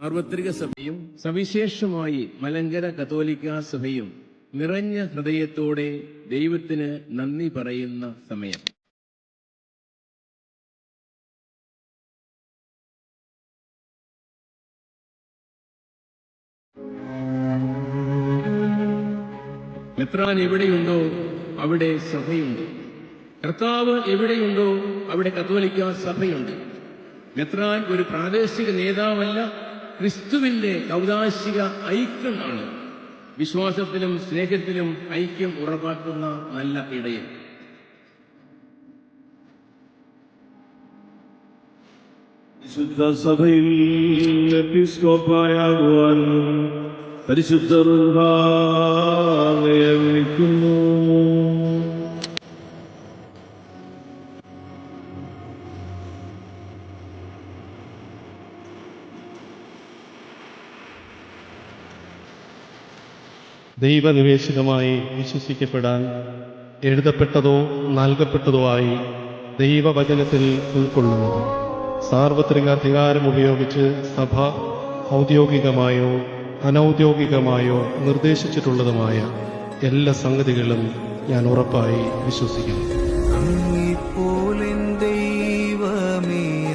സാർവത്രിക സഭയും സവിശേഷമായി മലങ്കര കത്തോലിക്ക സഭയും നിറഞ്ഞ ഹൃദയത്തോടെ ദൈവത്തിന് നന്ദി പറയുന്ന സമയം. മെത്രാൻ എവിടെയുണ്ടോ അവിടെ സഭയുണ്ട്. കർത്താവ് എവിടെയുണ്ടോ അവിടെ കത്തോലിക്ക സഭയുണ്ട്. മെത്രാൻ ഒരു പ്രാദേശിക നേതാവല്ല ക്രിസ്തുവിന്റെ ഔദാശിക ഐക്യമാണ് വിശ്വാസത്തിലും സ്നേഹത്തിലും ഐക്യം ഉറപ്പാക്കുന്ന നല്ല ഇടയൻ. വിശുദ്ധ സഭയിൽ എപ്പിസ്കോപ്പായാകുവാൻ പരിശുദ്ധ റുഹായെ ദൈവനിവേശിതമായി വിശ്വസിക്കപ്പെടാൻ എഴുതപ്പെട്ടതോ നൽകപ്പെട്ടതോ ആയി ദൈവവചനത്തിൽ ഉൾക്കൊള്ളുന്നു. സാർവത്രിക അധികാരം ഉപയോഗിച്ച് സഭ ഔദ്യോഗികമായോ അനൗദ്യോഗികമായോ നിർദ്ദേശിച്ചിട്ടുള്ളതുമായ എല്ലാ സംഗതികളും ഞാൻ ഉറപ്പായി വിശ്വസിക്കുന്നു. ദൈവമേ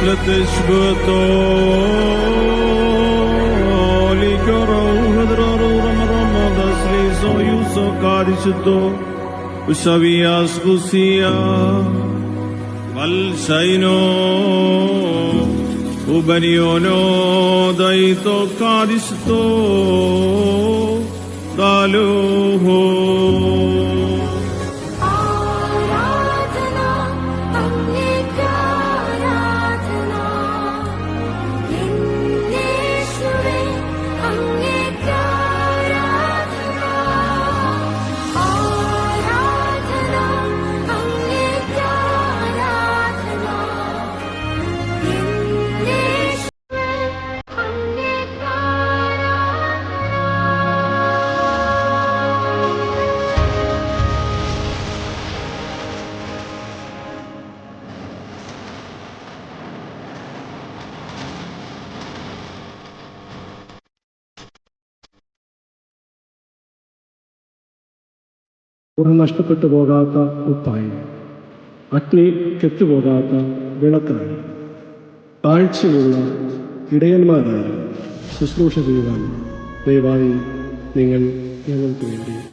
plătești bătău Lichioră, uhădrără, urmărămă, da slizo, iuso, caricită Ușavia, scusia, valșaino Ubeniono, daito, caricită Daluhul പുറം നഷ്ടപ്പെട്ടു പോകാത്ത ഉപ്പായി അഗ്നി കെട്ടുപോകാത്ത വിളക്കായി താഴ്ചയുള്ള ഇടയന്മാരായി ശുശ്രൂഷ ചെയ്യുവാൻ ദയവായി നിങ്ങൾ ഞങ്ങൾക്ക് വേണ്ടി